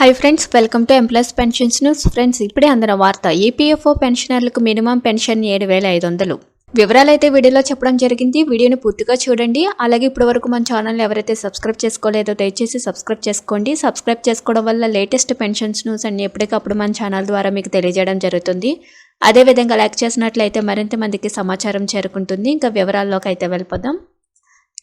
Hi friends welcome to employees pensions news friends ఇప్పుడే అందిన వార్త ఈపీఎఫ్ఓ పెన్షనర్లకు మినిమం పెన్షన్ ఏడు వేల ఐదు వందలు. వివరాలు అయితే వీడియోలో చెప్పడం జరిగింది. వీడియోని పూర్తిగా చూడండి. అలాగే ఇప్పటి వరకు మన ఛానల్ ఎవరైతే సబ్స్క్రైబ్ చేసుకోలేదో దయచేసి సబ్స్క్రైబ్ చేసుకోండి. సబ్స్క్రైబ్ చేసుకోవడం వల్ల లేటెస్ట్ పెన్షన్స్ న్యూస్ అన్ని ఎప్పటికప్పుడు మన ఛానల్ ద్వారా మీకు తెలియజేయడం జరుగుతుంది. అదేవిధంగా లైక్ చేసినట్లయితే మరింత మందికి సమాచారం చేరుకుంటుంది. ఇంకా వివరాల్లోకి అయితే వెళ్ళిపోదాం.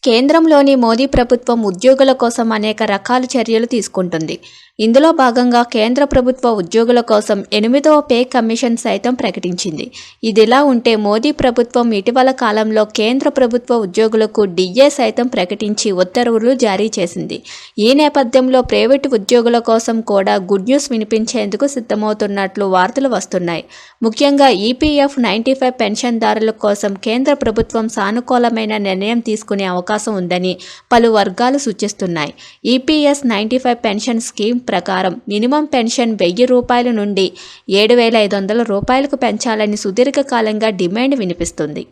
కేంద్రంలోని మోదీ ప్రభుత్వం ఉద్యోగుల కోసం అనేక రకాల చర్యలు తీసుకుంటుంది. ఇందులో భాగంగా కేంద్ర ప్రభుత్వ ఉద్యోగుల కోసం ఎనిమిదవ పే కమిషన్ సైతం ప్రకటించింది. ఇదిలా ఉంటే మోదీ ప్రభుత్వం ఇటీవల కాలంలో కేంద్ర ప్రభుత్వ ఉద్యోగులకు డిఏ సైతం ప్రకటించి ఉత్తర్వులు జారీ చేసింది. ఈ నేపథ్యంలో ప్రైవేటు ఉద్యోగుల కోసం కూడా గుడ్ న్యూస్ వినిపించేందుకు సిద్ధమవుతున్నట్లు వార్తలు వస్తున్నాయి. ముఖ్యంగా ఈపీఎఫ్ నైంటీ ఫైవ్ పెన్షన్దారుల కోసం కేంద్ర ప్రభుత్వం సానుకూలమైన నిర్ణయం తీసుకునే అవకాశం అవకాశం ఉందని పలు వర్గాలు సూచిస్తున్నాయి. EPS ninety five pension scheme ప్రకారం మినిమం పెన్షన్ వెయ్యి రూపాయల నుండి ఏడు వేల ఐదు వందల రూపాయలకు పెంచాలని సుదీర్ఘకాలంగా డిమాండ్ వినిపిస్తుంది.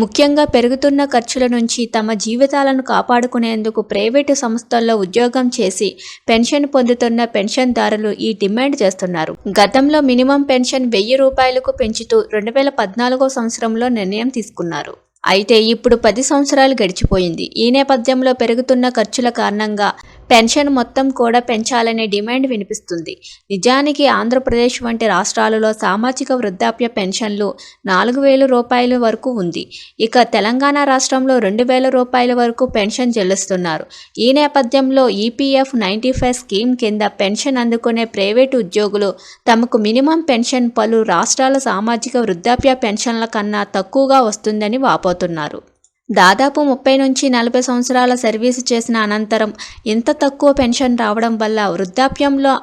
ముఖ్యంగా పెరుగుతున్న ఖర్చుల నుంచి తమ జీవితాలను కాపాడుకునేందుకు ప్రైవేటు సంస్థల్లో ఉద్యోగం చేసి పెన్షన్ పొందుతున్న పెన్షన్దారులు ఈ డిమాండ్ చేస్తున్నారు. గతంలో మినిమం పెన్షన్ వెయ్యి రూపాయలకు పెంచుతూ రెండు వేల పద్నాలుగో సంవత్సరంలో నిర్ణయం తీసుకున్నారు. అయితే ఇప్పుడు పది సంవత్సరాలు గడిచిపోయింది. ఈ నేపథ్యంలో పెరుగుతున్న ఖర్చుల కారణంగా పెన్షన్ మొత్తం కూడా పెంచాలనే డిమాండ్ వినిపిస్తుంది. నిజానికి ఆంధ్రప్రదేశ్ వంటి రాష్ట్రాలలో సామాజిక వృద్ధాప్య పెన్షన్లు నాలుగు వేల రూపాయల వరకు ఉంది. ఇక తెలంగాణ రాష్ట్రంలో రెండు వేల రూపాయల వరకు పెన్షన్ చెల్లిస్తున్నారు. ఈ నేపథ్యంలో ఈపీఎఫ్ నైంటీ ఫైవ్ స్కీమ్ కింద పెన్షన్ అందుకునే ప్రైవేటు ఉద్యోగులు తమకు మినిమం పెన్షన్ పలు రాష్ట్రాల సామాజిక వృద్ధాప్య పెన్షన్ల కన్నా తక్కువగా వస్తుందని వాపోతున్నారు. దాదాపు ముప్పై నుంచి నలభై సంవత్సరాల సర్వీసు చేసిన అనంతరం ఇంత తక్కువ పెన్షన్ రావడం వల్ల వృద్ధాప్యంలో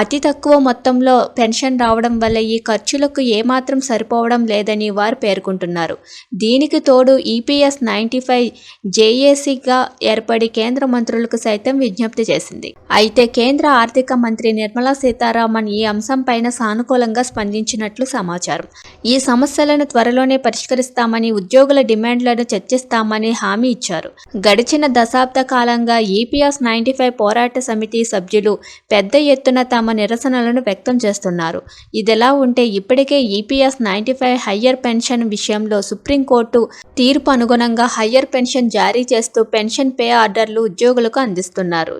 అతి తక్కువ మొత్తంలో పెన్షన్ రావడం వల్ల ఈ ఖర్చులకు ఏమాత్రం సరిపోవడం లేదని వారు పేర్కొంటున్నారు. దీనికి తోడు ఈపీఎస్ నైంటీ ఫైవ్ జేఏసీగా ఏర్పడి కేంద్ర మంత్రులకు సైతం విజ్ఞప్తి చేసింది. అయితే కేంద్ర ఆర్థిక మంత్రి నిర్మలా సీతారామన్ ఈ అంశంపైన సానుకూలంగా స్పందించినట్లు సమాచారం. ఈ సమస్యలను త్వరలోనే పరిష్కరిస్తామని ఉద్యోగుల డిమాండ్లను చర్చిస్తామని హామీ ఇచ్చారు. గడిచిన దశాబ్ద కాలంగా ఈపీఎస్ నైంటీ ఫైవ్ పోరాట సమితి సభ్యులు పెద్ద ఎత్తున తమ నిరసనలను వ్యక్తం చేస్తున్నారు. ఇదిలా ఉంటే ఇప్పటికే EPS ninety five higher pension విషయంలో సుప్రీంకోర్టు తీర్పు అనుగుణంగా హయ్యర్ పెన్షన్ జారీ చేస్తూ పెన్షన్ పే ఆర్డర్లు ఉద్యోగులకు అందిస్తున్నారు.